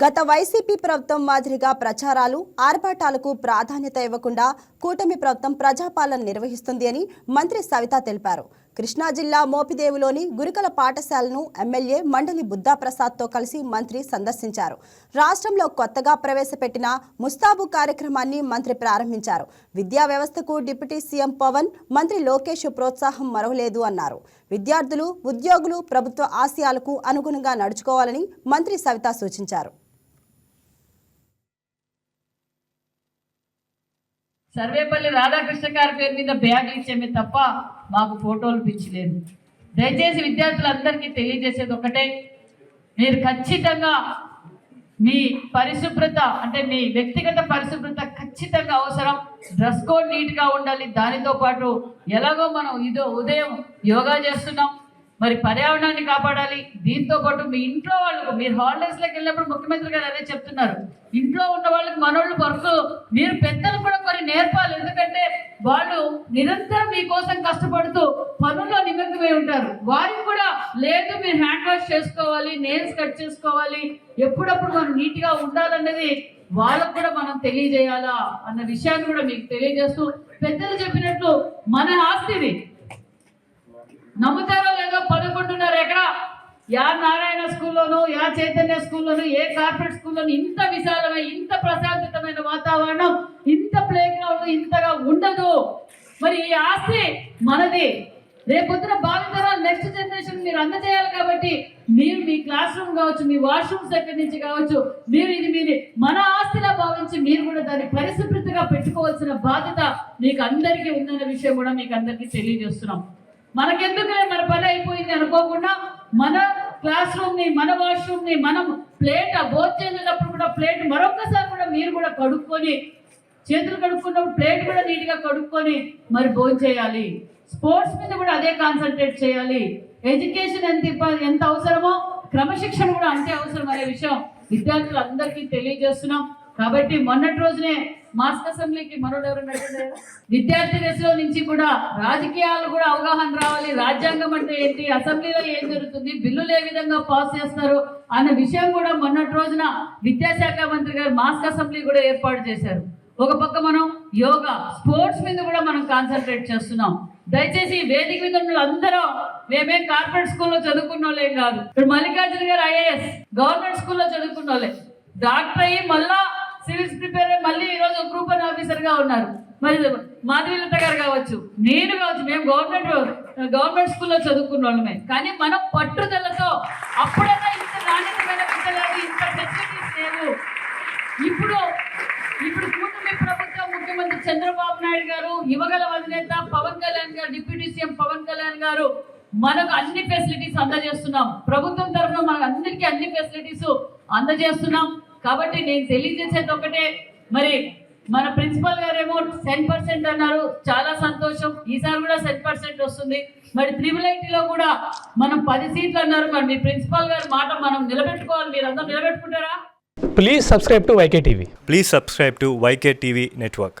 గత వైసీపీ ప్రభుత్వం మాదిరిగా ప్రచారాలు ఆర్భాటాలకు ప్రాధాన్యత ఇవ్వకుండా కూటమి ప్రభుత్వం ప్రజాపాలన నిర్వహిస్తుంది అని మంత్రి సవిత తెలిపారు. కృష్ణా జిల్లా మోపిదేవిలోని గురుకుల పాఠశాలను ఎమ్మెల్యే మండలి బుద్ధాప్రసాద్తో కలిసి మంత్రి సందర్శించారు. రాష్ట్రంలో కొత్తగా ప్రవేశపెట్టిన ముస్తాబు కార్యక్రమాన్ని మంత్రి ప్రారంభించారు. విద్యా వ్యవస్థకు డిప్యూటీ సీఎం పవన్ మంత్రి లోకేష్ ప్రోత్సాహం మరవలేదు అన్నారు. విద్యార్థులు ఉద్యోగులు ప్రభుత్వ ఆశయాలకు అనుగుణంగా నడుచుకోవాలని మంత్రి సవిత సూచించారు. సర్వేపల్లి రాధాకృష్ణ గారి పేరు మీద బ్యాగులు ఇచ్చేమే తప్ప మాకు ఫోటోలు పిచ్చిలేదు. దయచేసి విద్యార్థులందరికీ తెలియజేసేది ఒకటే. మీరు ఖచ్చితంగా మీ పరిశుభ్రత అంటే మీ వ్యక్తిగత పరిశుభ్రత ఖచ్చితంగా అవసరం. డ్రెస్ కోడ్ నీట్గా ఉండాలి. దానితో పాటు ఎలాగో మనం ఇదో ఉదయం యోగా చేస్తున్నాం. మరి పర్యావరణాన్ని కాపాడాలి. దీంతో పాటు మీ ఇంట్లో వాళ్ళకు మీరు హాలిడేస్లోకి వెళ్ళినప్పుడు ముఖ్యమంత్రి గారు అదే చెప్తున్నారు. ఇంట్లో ఉన్న వాళ్ళకి మనోళ్ళు వర్క్ మీరు పెద్దలు వాళ్ళు నిరంతరం మీకోసం కష్టపడుతూ పనుల్లో నిమగ్నమై ఉంటారు. వారికి కూడా లేదు మీరు హ్యాండ్ వాష్ చేసుకోవాలి నేల్స్ కట్ చేసుకోవాలి. ఎప్పుడప్పుడు మనం నీట్గా ఉండాలన్నది వాళ్ళకు కూడా మనం తెలియజేయాలా అన్న విషయాన్ని కూడా మీకు తెలియజేస్తూ పెద్దలు చెప్పినట్లు మన ఆస్తిది నమ్ముతారో లేదో పదకొండున్నర ఎకరా యా నారాయణ స్కూల్లోను యా చైతన్య స్కూల్లోను ఏ కార్పొరేట్ స్కూల్లోను ఇంత విశాలమైన ఇంత ప్రశాంతమైన వాతావరణం ఇంత ఇంతగా ఉండదు. మరి ఈ ఆస్తి మనది. రేపొద్దున భావితరాలు నెక్స్ట్ జనరేషన్ మీరు అందజేయాలి కాబట్టి మీరు మీ క్లాస్ రూమ్ కావచ్చు మీ వాష్రూమ్స్ దగ్గర నుంచి కావచ్చు మీరు ఇది మీది మన ఆస్తిలా భావించి మీరు కూడా దాన్ని పరిశుభ్రతగా పెట్టుకోవాల్సిన బాధ్యత మీకు అందరికీ ఉందన్న విషయం కూడా మీకు అందరికీ తెలియజేస్తున్నాం. మనకెందుకులే మన పని అయిపోయింది అనుకోకుండా మన క్లాస్ రూమ్ని మన వాష్రూమ్ని మనం ప్లేట్ భోజనం చేసేటప్పుడు కూడా ప్లేట్ మరొకసారి కూడా మీరు కూడా కడుక్కొని చేతులు కడుక్కున్నప్పుడు ప్లేట్ కూడా నీట్గా కడుక్కొని మరి భోజనం చేయాలి. స్పోర్ట్స్ మీద కూడా అదే కాన్సన్ట్రేట్ చేయాలి. ఎడ్యుకేషన్ ఎంత ఎంత అవసరమో క్రమశిక్షణ కూడా అంతే అవసరం అనే విషయం విద్యార్థులందరికీ తెలియజేస్తున్నాం. కాబట్టి మొన్నటి రోజునే మాస్క్ అసెంబ్లీకి మరోడెవరు విద్యార్థి దశలో నుంచి కూడా రాజకీయాలు కూడా అవగాహన రావాలి. రాజ్యాంగం అంటే ఏంటి? అసెంబ్లీలో ఏం జరుగుతుంది? బిల్లులు ఏ విధంగా పాస్ చేస్తారు? అన్న విషయం కూడా మొన్నటి రోజున విద్యాశాఖ మంత్రి గారు మాస్క్ అసెంబ్లీ కూడా ఏర్పాటు చేశారు. ఒక పక్క మనం యోగా స్పోర్ట్స్ మీద కూడా మనం కాన్సన్ట్రేట్ చేస్తున్నాం. దయచేసి వేదిక మీద ఉన్న అందరూ మేమే కార్పొరేట్ స్కూల్లో చదువుకున్న వాళ్ళేం కాదు. ఇప్పుడు మల్లికార్జున గారు ఐఏఎస్ గవర్నమెంట్ స్కూల్లో చదువుకున్న వాళ్ళే. డాక్టర్ అయ్యి మళ్ళా సివిల్స్ ప్రిపేర్ అయ్యి మళ్ళీ ఈరోజు గ్రూప్ వన్ ఆఫీసర్గా ఉన్నారు. మరి మాధవీలత గారు కావచ్చు నేను కావచ్చు మేము గవర్నమెంట్ గవర్నమెంట్ స్కూల్లో చదువుకున్న వాళ్ళమే. కానీ మనం పట్టుదలతో అప్పుడైనా ఇంత నాణ్యతమైన విద్యలేదు ఇంత ఫెసిలిటీస్ లేవు. ఇప్పుడు ఇప్పుడు కూటమి ప్రభుత్వం ముఖ్యమంత్రి చంద్రబాబు నాయుడు గారు యువగల అధినేత పవన్ కళ్యాణ్ గారు డిప్యూటీ సీఎం పవన్ కళ్యాణ్ గారు మనకు అన్ని ఫెసిలిటీస్ అందజేస్తున్నాం. ప్రభుత్వం తరఫున మనకు అందరికీ అన్ని ఫెసిలిటీస్ అందజేస్తున్నాం. కాబట్టి నేను తెలియజేసేది ఒకటే మరి మన ప్రిన్సిపల్ గారేమో టెన్ పర్సెంట్ అన్నారు. చాలా సంతోషం. ఈసారి కూడా టెన్ పర్సెంట్ వస్తుంది. మరి త్రిబుల్ ఐటీలో కూడా మనం పది సీట్లు అన్నారు. మరి మీ ప్రిన్సిపల్ గారి మాట మనం నిలబెట్టుకోవాలి. మీరు నిలబెట్టుకుంటారా? Please subscribe to YK TV. Please subscribe to YK TV Network.